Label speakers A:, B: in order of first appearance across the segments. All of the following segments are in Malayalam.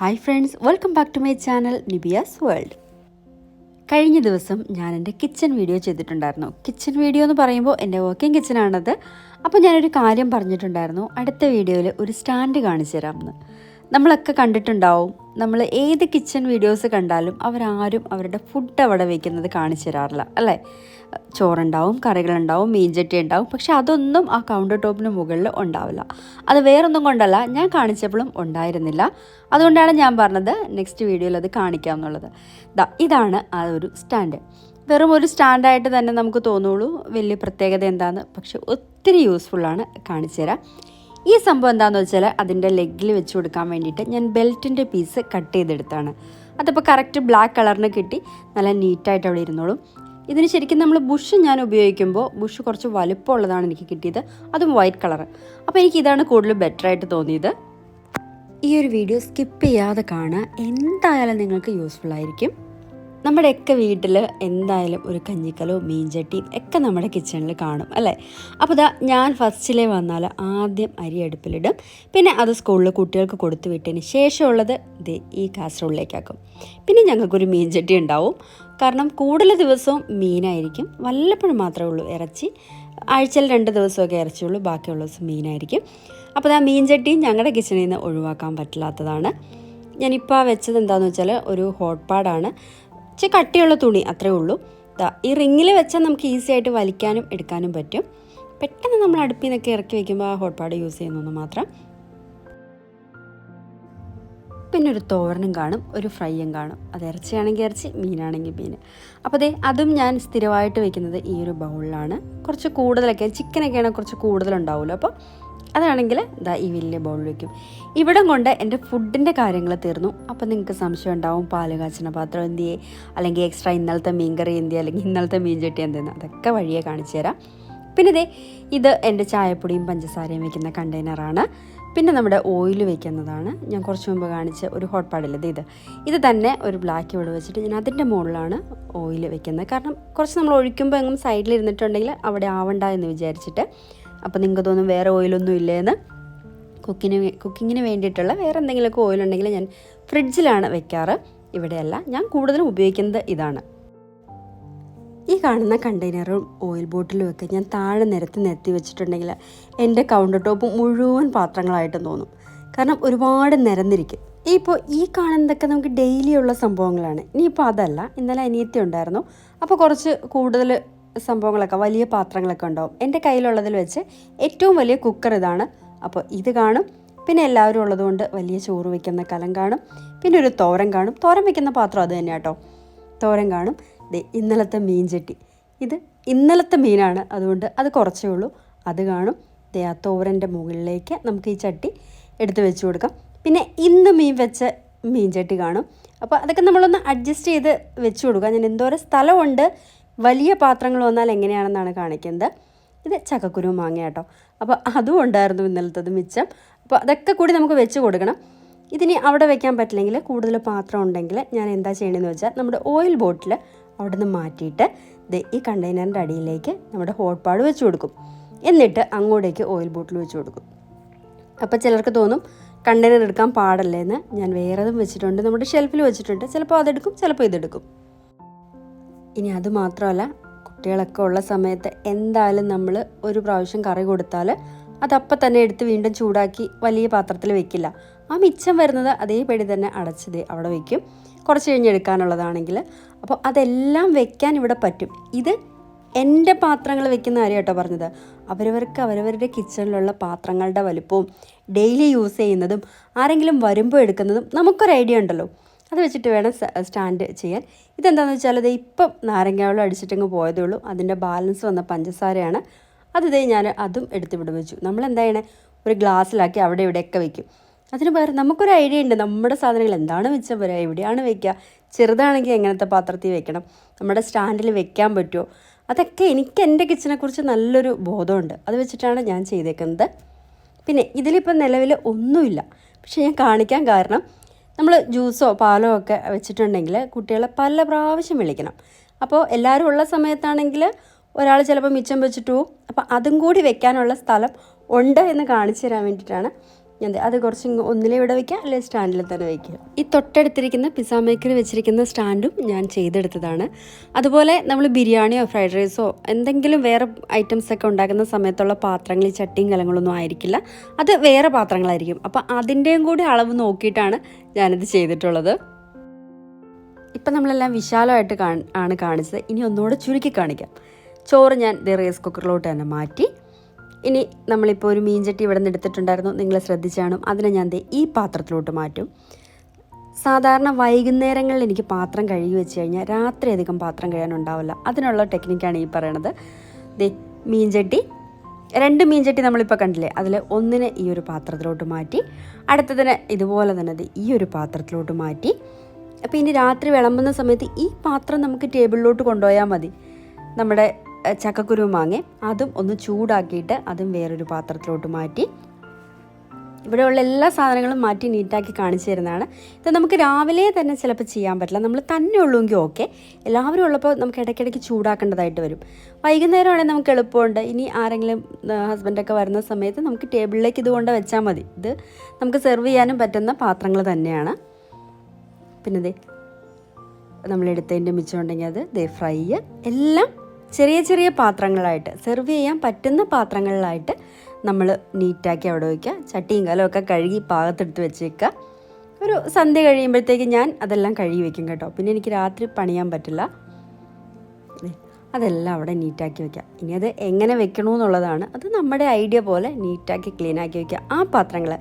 A: Hi friends welcome back to my channel Nibiya's world കഴിഞ്ഞ ദിവസം ഞാൻ എന്റെ കിച്ചൺ വീഡിയോ ചെയ്തിട്ടുണ്ടായിരുന്നു. കിച്ചൺ വീഡിയോ എന്ന് പറയുമ്പോൾ എന്റെ വർക്കിംഗ് കിച്ചണാണത് അപ്പോൾ ഞാനൊരു കാര്യം പറഞ്ഞിട്ടുണ്ടായിരുന്നു. അടുത്ത വീഡിയോയിൽ ഒരു സ്റ്റാൻഡ് കാണിച്ചു തരാമെന്ന് നമ്മളൊക്കെ കണ്ടിട്ടുണ്ടാവും. നമ്മൾ ഏത് കിച്ചൺ വീഡിയോസ് കണ്ടാലും അവരാരും അവരുടെ ഫുഡ് അവിടെ വയ്ക്കുന്നത് കാണിച്ചു തരാറില്ല അല്ലേ? ചോറുണ്ടാവും കറികളുണ്ടാവും മീൻചട്ടി ഉണ്ടാവും പക്ഷെ അതൊന്നും ആ കൗണ്ടർ ടോപ്പിന് മുകളിൽ ഉണ്ടാവില്ല. അത് വേറൊന്നും കൊണ്ടല്ല ഞാൻ കാണിച്ചപ്പോഴും ഉണ്ടായിരുന്നില്ല. അതുകൊണ്ടാണ് ഞാൻ പറഞ്ഞത് നെക്സ്റ്റ് വീഡിയോയിൽ അത് കാണിക്കാം എന്നുള്ളത്. ഇതാണ് ആ ഒരു സ്റ്റാൻഡ് വെറും ഒരു സ്റ്റാൻഡായിട്ട് തന്നെ നമുക്ക് തോന്നുള്ളൂ വലിയ പ്രത്യേകത എന്താണെന്ന് പക്ഷെ ഒത്തിരി യൂസ്ഫുള്ളാണ് കാണിച്ചു തരാം ഈ സംഭവം എന്താണെന്ന് വെച്ചാൽ അതിന്റെ ലെഗിൽ വെച്ച് കൊടുക്കാൻ വേണ്ടിയിട്ട് ഞാൻ ബെൽറ്റിന്റെ പീസ് കട്ട് ചെയ്തെടുത്താണ്. അതിപ്പോൾ കറക്റ്റ് ബ്ലാക്ക് കളറിന് കിട്ടി. നല്ല നീറ്റായിട്ട് അവിടെ ഇരുന്നോളും. ഇതിന് ശരിക്കും നമ്മൾ ബുഷ് ഞാൻ ഉപയോഗിക്കുമ്പോൾ ബുഷ് കുറച്ച് വലുപ്പമുള്ളതാണ് എനിക്ക് കിട്ടിയത്. അതും വൈറ്റ് കളർ അപ്പോൾ എനിക്ക് ഇതാണ് കൂടുതൽ ബെറ്റർ ആയിട്ട് തോന്നിയത്. ഈ ഒരു വീഡിയോ സ്കിപ്പ് ചെയ്യാതെ കാണുക. എന്തായാലും നിങ്ങൾക്ക് യൂസ്ഫുൾ ആയിരിക്കും. നമ്മുടെയൊക്കെ വീട്ടിൽ എന്തായാലും ഒരു കഞ്ഞിക്കലോ മീൻചട്ടിയും ഒക്കെ നമ്മുടെ കിച്ചണിൽ കാണും അല്ലേ? അപ്പോൾ ഇതാ ഞാൻ ഫസ്റ്റിലേ വന്നാൽ ആദ്യം അരി അടുപ്പിലിടും. പിന്നെ അത് സ്കൂളിൽ കുട്ടികൾക്ക് കൊടുത്തു വിട്ടതിന് ശേഷമുള്ളത് ഇത് ഈ കാസറോളിലേക്കാക്കും. പിന്നെ ഞങ്ങൾക്കൊരു മീൻചട്ടി ഉണ്ടാവും. കാരണം കൂടുതൽ ദിവസവും മീനായിരിക്കും. വല്ലപ്പോഴും മാത്രമേ ഉള്ളൂ ഇറച്ചി. ആഴ്ചയിൽ രണ്ട് ദിവസമൊക്കെ ഇറച്ചിയുള്ളൂ ബാക്കിയുള്ള ദിവസം മീനായിരിക്കും. അപ്പോൾ ആ മീൻചട്ടിയും ഞങ്ങളുടെ കിച്ചണിൽ നിന്ന് ഒഴിവാക്കാൻ പറ്റില്ലാത്തതാണ്. ഞാനിപ്പോൾ വെച്ചത് എന്താണെന്ന് വെച്ചാൽ ഒരു ഹോട്ട് പാഡാണ് ഇച്ചിരി കട്ടിയുള്ള തുണി അത്രേ ഉള്ളൂ. ഈ റിങ്ങിൽ വെച്ചാൽ നമുക്ക് ഈസി ആയിട്ട് വലിക്കാനും എടുക്കാനും പറ്റും. പെട്ടെന്ന് നമ്മൾ അടുപ്പിൽ നിന്നൊക്കെ ഇറക്കി വെക്കുമ്പോൾ ആ ഹോട്ട് പാഡ് യൂസ് ചെയ്യുന്നൊന്ന് മാത്രം. പിന്നെ ഒരു തോരനും കാണും ഒരു ഫ്രൈയും കാണും. അത് ഇറച്ചിയാണെങ്കിൽ ഇറച്ചി മീനാണെങ്കിൽ മീൻ. അപ്പോൾ ദേ അതും ഞാൻ സ്ഥിരമായിട്ട് വെക്കുന്നത് ഈ ഒരു ബൗളിലാണ് കുറച്ച് കൂടുതലൊക്കെ ചിക്കനൊക്കെയാണെങ്കിൽ കുറച്ച് കൂടുതലുണ്ടാവുമല്ലോ. അപ്പോൾ അതാണെങ്കിൽ ഇതാ ഈ വലിയ ബൗളിൽ വയ്ക്കും ഇവിടം കൊണ്ട് എന്റെ ഫുഡിന്റെ കാര്യങ്ങൾ തീർന്നു. അപ്പം നിങ്ങൾക്ക് സംശയം ഉണ്ടാവും പാൽ കാച്ചിന പാത്രം എന്ത് ചെയ്യേ? അല്ലെങ്കിൽ എക്സ്ട്രാ ഇന്നലത്തെ മീൻകറി എന്തിയെ അല്ലെങ്കിൽ ഇന്നലത്തെ മീൻ ചട്ടി എന്തെന്ന് അതൊക്കെ വഴിയെ കാണിച്ചു തരാം. പിന്നെ ഇതേ ഇത് എന്റെ ചായപ്പൊടിയും പഞ്ചസാരയും വെക്കുന്ന കണ്ടെയ്നറാണ് പിന്നെ നമ്മുടെ ഓയിൽ വെക്കുന്നതാണ്. ഞാൻ കുറച്ച് മുമ്പ് കാണിച്ച ഒരു ഹോട്ട് പാഡിലത് ഇത്. ഇത് തന്നെ ഒരു ബ്ലാക്ക് ഇവിടെ വെച്ചിട്ട് ഞാൻ അതിന്റെ മുകളിലാണ് ഓയിൽ വെക്കുന്നത്. കാരണം കുറച്ച് നമ്മൾ ഒഴിക്കുമ്പോൾ എങ്ങും സൈഡിൽ ഇരുന്നിട്ടുണ്ടെങ്കിൽ അവിടെ ആവണ്ട എന്ന് വിചാരിച്ചിട്ട് അപ്പോൾ നിങ്ങൾക്ക് തോന്നും വേറെ ഓയിലൊന്നും ഇല്ലേന്ന് കുക്കിന് കുക്കിങ്ങിന് വേണ്ടിയിട്ടുള്ള വേറെ എന്തെങ്കിലുമൊക്കെ ഓയിലുണ്ടെങ്കിൽ ഞാൻ ഫ്രിഡ്ജിലാണ് വെക്കാറ്. ഇവിടെയല്ല ഞാൻ കൂടുതലും ഉപയോഗിക്കുന്നത് ഇതാണ്. ഈ കാണുന്ന കണ്ടെയ്നറും ഓയിൽ ബോട്ടിലും ഒക്കെ ഞാൻ താഴെ നിരത്തി നിരത്തി വെച്ചിട്ടുണ്ടെങ്കിൽ എന്റെ കൗണ്ടർ ടോപ്പ് മുഴുവൻ പാത്രങ്ങളായിട്ടും തോന്നും. കാരണം ഒരുപാട് നിരന്നിരിക്കും. ഇപ്പോൾ ഈ കാണുന്നതൊക്കെ നമുക്ക് ഡെയിലി ഉള്ള സംഭവങ്ങളാണ്. ഇനിയിപ്പോൾ അതല്ല ഇന്നലെ അനിയത്തി ഉണ്ടായിരുന്നു. അപ്പോൾ കുറച്ച് കൂടുതൽ സംഭവങ്ങളൊക്കെ വലിയ പാത്രങ്ങളൊക്കെ ഉണ്ടാവും. എന്റെ കയ്യിലുള്ളതിൽ വെച്ച് ഏറ്റവും വലിയ കുക്കർ ഇതാണ്. അപ്പോൾ ഇത് കാണും. പിന്നെ എല്ലാവരും ഉള്ളതുകൊണ്ട് വലിയ ചോറ് വയ്ക്കുന്ന കലം കാണും. പിന്നെ ഒരു തോരൻ കാണും. തോരൻ വയ്ക്കുന്ന പാത്രം അത് തന്നെ കേട്ടോ തോരൻ കാണും. ഇന്നലത്തെ മീൻ ചട്ടി. ഇത് ഇന്നലത്തെ മീനാണ്. അതുകൊണ്ട് അത് കുറച്ചേ ഉള്ളൂ. അത് കാണും. ദേ ആ തോരന്റെ മുകളിലേക്ക് നമുക്ക് ഈ ചട്ടി എടുത്ത് വെച്ച് കൊടുക്കാം. പിന്നെ ഇന്ന് മീൻ വെച്ച മീൻ ചട്ടി കാണും. അപ്പോൾ അതൊക്കെ നമ്മളൊന്ന് അഡ്ജസ്റ്റ് ചെയ്ത് വെച്ച് കൊടുക്കുക ഞാൻ എന്തോരം സ്ഥലമുണ്ട്. വലിയ പാത്രങ്ങൾ വന്നാൽ എങ്ങനെയാണെന്നാണ് കാണിക്കുന്നത്. ഇത് ചക്കക്കുരു മാങ്ങ കേട്ടോ. അപ്പോൾ അതും ഉണ്ടായിരുന്നു ഇന്നലത്തത് മിച്ചം. അപ്പോൾ അതൊക്കെ കൂടി നമുക്ക് വെച്ച് കൊടുക്കണം. ഇതിനി അവിടെ വെക്കാൻ പറ്റില്ലെങ്കിൽ കൂടുതൽ പാത്രം ഉണ്ടെങ്കിൽ ഞാൻ എന്താ ചെയ്യണമെന്ന് വെച്ചാൽ നമ്മുടെ ഓയിൽ ബോട്ടിൽ അവിടെ നിന്ന് മാറ്റിയിട്ട് ഈ കണ്ടെയ്നറിന്റെ അടിയിലേക്ക് നമ്മുടെ ഹോട്ട് പാട് വെച്ച് കൊടുക്കും. എന്നിട്ട് അങ്ങോട്ടേക്ക് ഓയിൽ ബോട്ടിൽ വെച്ച് കൊടുക്കും. അപ്പോൾ ചിലർക്ക് തോന്നും കണ്ടെയ്നർ എടുക്കാൻ പാടല്ലേ എന്ന് ഞാൻ വേറെതും വെച്ചിട്ടുണ്ട്. നമ്മുടെ ഷെൽഫിൽ വെച്ചിട്ടുണ്ട്. ചിലപ്പോൾ അതെടുക്കും ചിലപ്പോൾ ഇതെടുക്കും. ഇനി അത് മാത്രമല്ല കുട്ടികളൊക്കെ ഉള്ള സമയത്ത് എന്തായാലും നമ്മൾ ഒരു പ്രാവശ്യം കറി കൊടുത്താൽ അതപ്പം തന്നെ എടുത്ത് വീണ്ടും ചൂടാക്കി വലിയ പാത്രത്തിൽ വെക്കില്ല. ആ മിച്ചം വരുന്നത് അതേപടി തന്നെ അടച്ചത് അവിടെ വെക്കും. കുറച്ച് കഴിഞ്ഞ് എടുക്കാനുള്ളതാണെങ്കിൽ അപ്പോൾ അതെല്ലാം വെക്കാൻ ഇവിടെ പറ്റും. ഇത് എന്റെ പാത്രങ്ങൾ വെക്കുന്ന കാര്യം കേട്ടോ പറഞ്ഞത്. അവരവർക്ക് അവരവരുടെ കിച്ചണിലുള്ള പാത്രങ്ങളുടെ വലുപ്പവും ഡെയിലി യൂസ് ചെയ്യുന്നതും ആരെങ്കിലും വരുമ്പോൾ എടുക്കുന്നതും നമുക്കൊരു ഐഡിയ ഉണ്ടല്ലോ. അത് വെച്ചിട്ട് വേണം സ്റ്റാൻഡ് ചെയ്യാൻ. ഇതെന്താണെന്ന് വെച്ചാൽ അത് ഇപ്പം നാരങ്ങ വെള്ളം അടിച്ചിട്ടങ്ങ് പോയതേ ഉള്ളൂ അതിന്റെ ബാലൻസ് വന്ന പഞ്ചസാരയാണ്. അത് ഇതേ ഞാൻ അതും എടുത്ത് വിടും വെച്ചു. നമ്മൾ എന്താ ചെയ്യണേ? ഒരു ഗ്ലാസ്സിലാക്കി അവിടെ ഇവിടെയൊക്കെ വെക്കും. അതിന് പകരം നമുക്കൊരു ഐഡിയ ഉണ്ട്. നമ്മുടെ സാധനങ്ങൾ എന്താണ് വെച്ചാൽ പോരാ? എവിടെയാണ് വെക്കുക ചെറുതാണെങ്കിൽ എങ്ങനത്തെ പാത്രത്തിൽ വെക്കണം? നമ്മുടെ സ്റ്റാൻഡിൽ വെക്കാൻ പറ്റുമോ? അതൊക്കെ എനിക്ക് എന്റെ കിച്ചനെക്കുറിച്ച് നല്ലൊരു ബോധമുണ്ട്. അത് വെച്ചിട്ടാണ് ഞാൻ ചെയ്തേക്കുന്നത്. പിന്നെ ഇതിലിപ്പോൾ നിലവിൽ ഒന്നുമില്ല. പക്ഷേ ഞാൻ കാണിക്കാൻ കാരണം നമ്മൾ ജ്യൂസോ പാലോ ഒക്കെ വെച്ചിട്ടുണ്ടെങ്കിൽ കുട്ടികളെ പല പ്രാവശ്യം വിളിക്കണം. അപ്പോൾ എല്ലാവരും ഉള്ള സമയത്താണെങ്കിൽ ഒരാൾ ചിലപ്പോൾ മിച്ചം വെച്ചിട്ട് പോകും അപ്പോൾ അതും കൂടി വെക്കാനുള്ള സ്ഥലം ഉണ്ട് എന്ന് കാണിച്ചു തരാൻ വേണ്ടിയിട്ടാണ്. ഞാൻ അത് കുറച്ച് ഒന്നിലെ ഇവിടെ വയ്ക്കുക അല്ലെങ്കിൽ സ്റ്റാൻഡിൽ തന്നെ വയ്ക്കുക ഈ തൊട്ടടുത്തിരിക്കുന്ന പിസ്സ മേക്കർ വെച്ചിരിക്കുന്ന സ്റ്റാൻഡും ഞാൻ ചെയ്തെടുത്തതാണ്. അതുപോലെ നമ്മൾ ബിരിയാണിയോ ഫ്രൈഡ് റൈസോ എന്തെങ്കിലും വേറെ ഐറ്റംസ് ഒക്കെ ഉണ്ടാക്കുന്ന സമയത്തുള്ള പാത്രങ്ങളിൽ ചട്ടിയും കലങ്ങളൊന്നും ആയിരിക്കില്ല. അത് വേറെ പാത്രങ്ങളായിരിക്കും. അപ്പോൾ അതിന്റെയും കൂടി അളവ് നോക്കിയിട്ടാണ് ഞാനിത് ചെയ്തിട്ടുള്ളത്. ഇപ്പം നമ്മളെല്ലാം വിശാലമായിട്ട് കാണാണ് കാണിച്ചത്. ഇനി ഒന്നുകൂടെ ചുരുക്കി കാണിക്കാം. ചോറ് ഞാൻ ദേ റൈസ് കുക്കറിലോട്ട് തന്നെ മാറ്റി. ഇനി നമ്മളിപ്പോൾ ഒരു മീൻചട്ടി ഇവിടെ നിന്ന് എടുത്തിട്ടുണ്ടായിരുന്നു. നിങ്ങൾ ശ്രദ്ധിച്ചാണ് അതിനെ ഞാൻ ഈ പാത്രത്തിലോട്ട് മാറ്റും. സാധാരണ വൈകുന്നേരങ്ങളിൽ എനിക്ക് പാത്രം കഴുകി വെച്ച് കഴിഞ്ഞാൽ രാത്രി അധികം പാത്രം കഴിയാനുണ്ടാവില്ല അതിനുള്ള ടെക്നിക്കാണ് ഈ പറയണത്. ദേ മീൻചട്ടി. രണ്ട് മീൻചട്ടി നമ്മളിപ്പോൾ കണ്ടില്ലേ? അതിൽ ഒന്നിനെ ഈ ഒരു പാത്രത്തിലോട്ട് മാറ്റി അടുത്തതിനെ ഇതുപോലെ തന്നെ ഈ ഒരു പാത്രത്തിലോട്ട് മാറ്റി. അപ്പോൾ ഇനി രാത്രി വിളമ്പുന്ന സമയത്ത് ഈ പാത്രം നമുക്ക് ടേബിളിലോട്ട് കൊണ്ടുപോയാൽ മതി. നമ്മുടെ ചക്കക്കുരു മാങ്ങ. അതും ഒന്ന് ചൂടാക്കിയിട്ട് അതും വേറൊരു പാത്രത്തിലോട്ട് മാറ്റി. ഇവിടെയുള്ള എല്ലാ സാധനങ്ങളും മാറ്റി നീറ്റാക്കി കാണിച്ചു തരുന്നതാണ്. ഇത് നമുക്ക് രാവിലെ തന്നെ ചിലപ്പോൾ ചെയ്യാൻ പറ്റില്ല. നമ്മൾ തന്നെ ഉള്ളുവെങ്കിൽ ഓക്കെ. എല്ലാവരും ഉള്ളപ്പോൾ നമുക്ക് ഇടയ്ക്കിടയ്ക്ക് ചൂടാക്കേണ്ടതായിട്ട് വരും. വൈകുന്നേരമാണെങ്കിൽ നമുക്ക് എളുപ്പമുണ്ട്. ഇനി ആരെങ്കിലും ഹസ്ബൻഡൊക്കെ വരുന്ന സമയത്ത് നമുക്ക് ടേബിളിലേക്ക് ഇതുകൊണ്ട് വെച്ചാൽ മതി. ഇത് നമുക്ക് സെർവ് ചെയ്യാനും പറ്റുന്ന പാത്രങ്ങൾ തന്നെയാണ്. പിന്നെ ദേ നമ്മൾ എടുത്തതിന്റെ മിച്ചം ഉണ്ടെങ്കിൽ അത് ദേ ഫ്രൈ. എല്ലാം ചെറിയ ചെറിയ പാത്രങ്ങളായിട്ട് സെർവ് ചെയ്യാൻ പറ്റുന്ന പാത്രങ്ങളിലായിട്ട് നമ്മൾ നീറ്റാക്കി അവിടെ വയ്ക്കുക ചട്ടിയും കലമൊക്കെ കഴുകി പാകത്തെടുത്ത് വെച്ചേക്കുക. ഒരു സന്ധ്യ കഴിയുമ്പോഴത്തേക്ക് ഞാൻ അതെല്ലാം കഴുകി വെക്കും കേട്ടോ. പിന്നെ എനിക്ക് രാത്രി പണിയാൻ പറ്റില്ല. അതെല്ലാം അവിടെ നീറ്റാക്കി വെക്കാം ഇനി അത് എങ്ങനെ വെക്കണമെന്നുള്ളതാണ് അത് നമ്മുടെ ഐഡിയ പോലെ നീറ്റാക്കി ക്ലീനാക്കി വെക്കുക. ആ പാത്രങ്ങൾ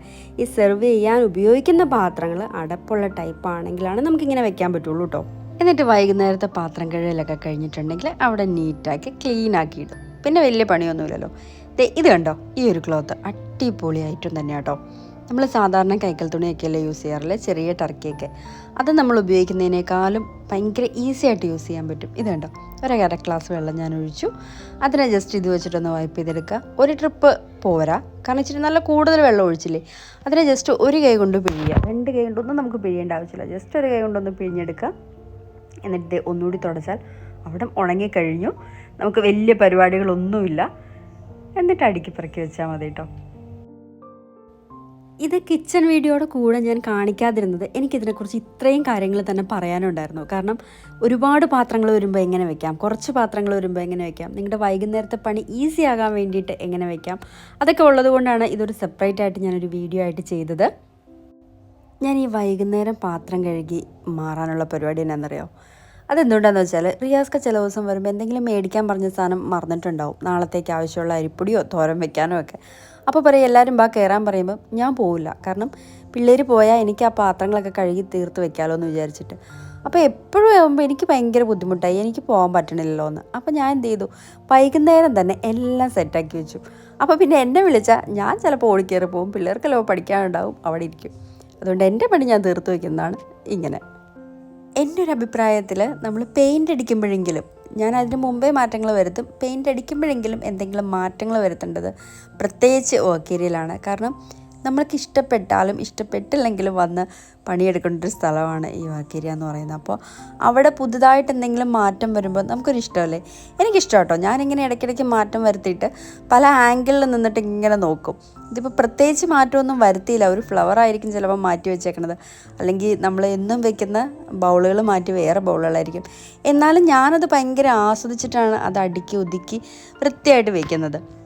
A: ഈ സെർവ് ചെയ്യാൻ ഉപയോഗിക്കുന്ന പാത്രങ്ങൾ അടപ്പുള്ള ടൈപ്പാണെങ്കിലാണ് നമുക്കിങ്ങനെ വെക്കാൻ പറ്റുള്ളൂ കേട്ടോ. എന്നിട്ട് വൈകുന്നേരത്തെ പാത്രം കഴുകലൊക്കെ കഴിഞ്ഞിട്ടുണ്ടെങ്കിൽ അവിടെ നീറ്റാക്കി ക്ലീൻ ഇടും പിന്നെ വലിയ പണിയൊന്നുമില്ലല്ലോ. ദേ ഇത് കണ്ടോ? ഈ ഒരു ക്ലോത്ത് അടിപൊളിയായിട്ടും തന്നെ കേട്ടോ. നമ്മൾ സാധാരണ കൈക്കൽ തുണിയൊക്കെയല്ലേ യൂസ് ചെയ്യാറില്ല? ചെറിയ ടർക്കിയൊക്കെ അത് നമ്മൾ ഉപയോഗിക്കുന്നതിനേക്കാളും ഭയങ്കര ഈസി ആയിട്ട് യൂസ് ചെയ്യാൻ പറ്റും. ഇത് കണ്ടോ? ഒരു ഗ്ലാസ് വെള്ളം ഞാൻ ഒഴിച്ചു. അതിനെ ജസ്റ്റ് ഇത് വെച്ചിട്ടൊന്ന് വൈപ്പ് ചെയ്തെടുക്കുക. ഒരു ട്രിപ്പ് പോരാ. കാരണം ഇച്ചിരി നല്ല കൂടുതൽ വെള്ളം ഒഴിച്ചില്ലേ? അതിനെ ജസ്റ്റ് ഒരു കൈ കൊണ്ട് പിഴിയുക. രണ്ട് കൈ കൊണ്ടൊന്നും നമുക്ക് പിഴിയേണ്ട ആവശ്യമില്ല. ജസ്റ്റ് ഒരു കൈ കൊണ്ടൊന്ന് പിഴിഞ്ഞെടുക്കുക. എന്നിട്ട് ഒന്നുകൂടി തുടച്ചാൽ അവിടെ ഉണങ്ങിക്കഴിഞ്ഞു നമുക്ക് വലിയ പരിപാടികളൊന്നുമില്ല. എന്നിട്ട് അടുക്കി പറക്കി വെച്ചാൽ മതി കേട്ടോ. ഇത് കിച്ചൺ വീഡിയോയുടെ കൂടെ ഞാൻ കാണിക്കാതിരുന്നത് എനിക്കിതിനെക്കുറിച്ച് ഇത്രയും കാര്യങ്ങൾ തന്നെ പറയാനുണ്ടായിരുന്നു. കാരണം ഒരുപാട് പാത്രങ്ങൾ വരുമ്പോൾ എങ്ങനെ വെക്കാം? കുറച്ച് പാത്രങ്ങൾ വരുമ്പോൾ എങ്ങനെ വെക്കാം? നിങ്ങളുടെ വൈകുന്നേരത്തെ പണി ഈസി ആകാൻ വേണ്ടിയിട്ട് എങ്ങനെ വെക്കാം? അതൊക്കെ ഉള്ളതുകൊണ്ടാണ് ഇതൊരു സെപ്പറേറ്റ് ആയിട്ട് ഞാനൊരു വീഡിയോ ആയിട്ട് ചെയ്തത്. ഞാൻ ഈ വൈകുന്നേരം പാത്രം കഴുകി മാറാനുള്ള പരിപാടി എന്നാണെന്നറിയോ അതെന്തുകൊണ്ടാണെന്ന് വെച്ചാൽ റിയാസ്ക ചില ദിവസം വരുമ്പോൾ എന്തെങ്കിലും മേടിക്കാൻ പറഞ്ഞ സാധനം മറന്നിട്ടുണ്ടാവും. നാളത്തേക്ക് ആവശ്യമുള്ള അരിപ്പൊടിയോ തോരൻ വെക്കാനോ ഒക്കെ. അപ്പോൾ പറയും എല്ലാവരും ബാ കയറാൻ പറയുമ്പോൾ ഞാൻ പോവില്ല. കാരണം പിള്ളേർ പോയാൽ എനിക്ക് ആ പാത്രങ്ങളൊക്കെ കഴുകി തീർത്ത് വെക്കാമല്ലോ എന്ന് വിചാരിച്ചിട്ട്. അപ്പോൾ എപ്പോഴും ആകുമ്പോൾ എനിക്ക് ഭയങ്കര ബുദ്ധിമുട്ടായി. എനിക്ക് പോകാൻ പറ്റണില്ലല്ലോ എന്ന് അപ്പോൾ ഞാൻ എന്ത് ചെയ്തു? വൈകുന്നേരം തന്നെ എല്ലാം സെറ്റാക്കി വെച്ചു. അപ്പോൾ പിന്നെ എന്നെ വിളിച്ചാൽ ഞാൻ ചിലപ്പോൾ ഓടിക്കയറി പോകും പിള്ളേർക്കെല്ലാം പഠിക്കാനുണ്ടാവും. അവിടെ ഇരിക്കും. അതുകൊണ്ട് എന്റെ പണി ഞാൻ തീർത്ത് വയ്ക്കുന്നതാണ് ഇങ്ങനെ. എന്റെ ഒരു അഭിപ്രായത്തിൽ നമ്മൾ പെയിന്റ് അടിക്കുമ്പോഴെങ്കിലും ഞാൻ അതിന് മുമ്പേ മാറ്റങ്ങൾ വരുത്തും. പെയിന്റ് അടിക്കുമ്പോഴെങ്കിലും എന്തെങ്കിലും മാറ്റങ്ങൾ വരുത്തേണ്ടത് പ്രത്യേകിച്ച് ഓക്കേരിയിലാണ് കാരണം നമ്മൾക്ക് ഇഷ്ടപ്പെട്ടാലും ഇഷ്ടപ്പെട്ടില്ലെങ്കിലും വന്ന് പണിയെടുക്കേണ്ട ഒരു സ്ഥലമാണ് ഈ വാക്കേരി എന്ന് പറയുന്നത്. അപ്പോൾ അവിടെ പുതുതായിട്ട് എന്തെങ്കിലും മാറ്റം വരുമ്പോൾ നമുക്കൊരു ഇഷ്ടമല്ലേ എനിക്കിഷ്ടം കേട്ടോ ഞാനിങ്ങനെ ഇടയ്ക്കിടയ്ക്ക് മാറ്റം വരുത്തിയിട്ട് പല ആംഗിളിൽ നിന്നിട്ട് ഇങ്ങനെ നോക്കും. ഇതിപ്പോൾ പ്രത്യേകിച്ച് മാറ്റമൊന്നും വരുത്തിയില്ല. ഒരു ഫ്ലവർ ആയിരിക്കും ചിലപ്പോൾ മാറ്റി വെച്ചേക്കണത്. അല്ലെങ്കിൽ നമ്മൾ എന്നും വെക്കുന്ന ബൗളുകൾ മാറ്റി വേറെ ബൗളുകളായിരിക്കും. എന്നാലും ഞാനത് ഭയങ്കര ആസ്വദിച്ചിട്ടാണ് അത് അടുക്കി ഒതുക്കി വൃത്തിയായിട്ട് വെക്കുന്നത്.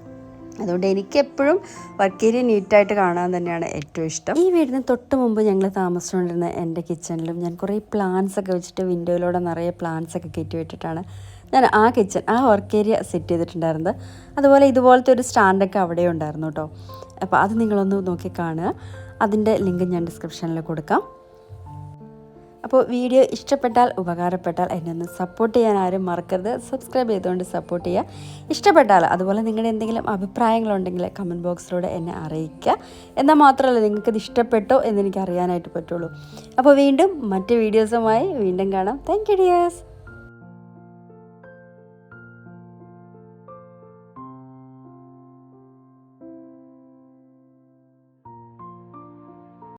A: അതുകൊണ്ട് എനിക്ക് എപ്പോഴും വർക്ക് ഏരിയ നീറ്റായിട്ട് കാണാൻ തന്നെയാണ് ഏറ്റവും ഇഷ്ടം. ഈ വീടിന് തൊട്ട് മുമ്പ് ഞങ്ങൾ താമസിച്ചുകൊണ്ടിരുന്ന എന്റെ കിച്ചണിലും ഞാൻ കുറേ പ്ലാന്റ്സ് ഒക്കെ വെച്ചിട്ട് വിൻഡോയിലൂടെ നിറയെ പ്ലാന്റ്സ് ഒക്കെ കയറ്റി വിട്ടിട്ടാണ് ഞാൻ ആ കിച്ചൺ ആ വർക്ക് ഏരിയ സെറ്റ് ചെയ്തിട്ടുണ്ടായിരുന്നത്. അതുപോലെ ഇതുപോലത്തെ ഒരു സ്റ്റാൻഡൊക്കെ അവിടെ ഉണ്ടായിരുന്നു കേട്ടോ. അപ്പോൾ അത് നിങ്ങളൊന്ന് നോക്കി കാണുക. അതിന്റെ ലിങ്ക് ഞാൻ ഡിസ്ക്രിപ്ഷനിൽ കൊടുക്കാം. അപ്പോൾ വീഡിയോ ഇഷ്ടപ്പെട്ടാൽ ഉപകാരപ്പെട്ടാൽ എന്നെ ഒന്ന് സപ്പോർട്ട് ചെയ്യാൻ ആരും മറക്കരുത്. സബ്സ്ക്രൈബ് ചെയ്തുകൊണ്ട് സപ്പോർട്ട് ചെയ്യുക. ഇഷ്ടപ്പെട്ടാൽ അതുപോലെ നിങ്ങളുടെ എന്തെങ്കിലും അഭിപ്രായങ്ങളുണ്ടെങ്കിൽ കമന്റ് ബോക്സിലൂടെ എന്നെ അറിയിക്കുക. എന്നാൽ മാത്രമല്ല നിങ്ങൾക്കിത് ഇഷ്ടപ്പെട്ടോ എന്ന് എനിക്ക് അറിയാനായിട്ട് പറ്റുള്ളൂ. അപ്പോൾ വീണ്ടും മറ്റ് വീഡിയോസുമായി വീണ്ടും കാണാം. Thank you dears